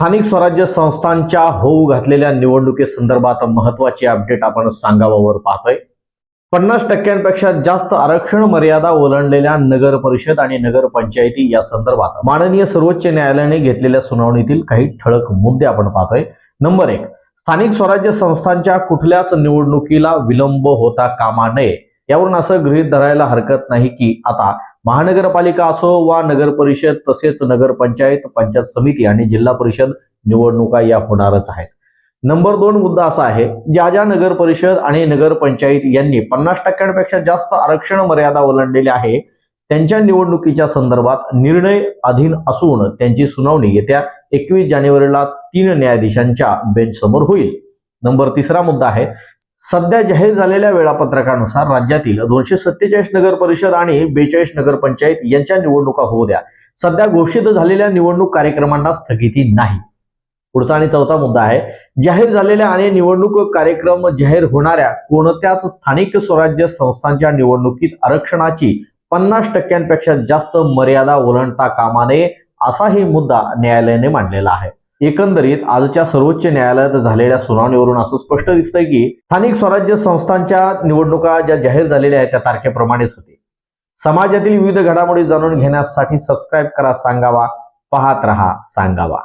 स्थानिक स्वराज्य संस्थांच्या होऊ घातलेल्या निवडणुकीसंदर्भात महत्वाची अपडेट आपण सांगावावर पाहतोय. पन्नास टक्क्यांपेक्षा जास्त आरक्षण मर्यादा ओलांडलेल्या नगर परिषद आणि नगर पंचायती या संदर्भात माननीय सर्वोच्च न्यायालयाने घेतलेल्या सुनावणीतील काही ठळक मुद्दे आपण पाहतोय. नंबर एक स्थानिक स्वराज्य संस्थांच्या कुठल्याच निवडणुकीला विलंब होता कामा नये. यावरून असं गृहीत धरायला हरकत नाही की आता महानगरपालिका असो वा नगर परिषद तसेच नगरपंचायत पंचायत समिती आणि जिल्हा परिषद निवडणुका या होणारच आहेत. नंबर दोन मुद्दा असा आहे ज्या ज्या नगर परिषद आणि नगरपंचायत यांनी पन्नास टक्क्यांपेक्षा जास्त आरक्षण मर्यादा ओलांडलेली आहे त्यांच्या निवडणुकीच्या संदर्भात निर्णय अधीन असून त्यांची सुनावणी येत्या एकवीस जानेवारीला तीन न्यायाधीशांच्या बेंच समोर होईल. नंबर तिसरा मुद्दा आहे सध्या जाहीर झालेल्या वेळापत्रकानुसार राज्यातील दोनशे सत्तेचाळीस नगर परिषद आणि बेचाळीस नगर पंचायत यांच्या निवडणुका होऊ द्या. सध्या घोषित झालेल्या निवडणूक कार्यक्रमांना स्थगिती नाही. पुढचा आणि चौथा मुद्दा आहे जाहीर झालेल्या आणि निवडणूक कार्यक्रम जाहीर होणाऱ्या कोणत्याच स्थानिक स्वराज्य संस्थांच्या निवडणुकीत आरक्षणाची पन्नास टक्क्यांपेक्षा जास्त मर्यादा ओलांडता कामा नये असाही मुद्दा न्यायालयाने मांडलेला आहे. एकंदरीत आजच्या सर्वोच्च न्यायालयात झालेल्या सुनावणीवरून असं स्पष्ट दिसतंय की स्थानिक स्वराज्य संस्थांच्या निवडणुका ज्या जाहीर झालेल्या आहेत त्या तारखेप्रमाणेच होते. समाजातील विविध घडामोडी जाणून घेण्यासाठी सबस्क्राईब करा सांगावा पाहत रहा सांगावा.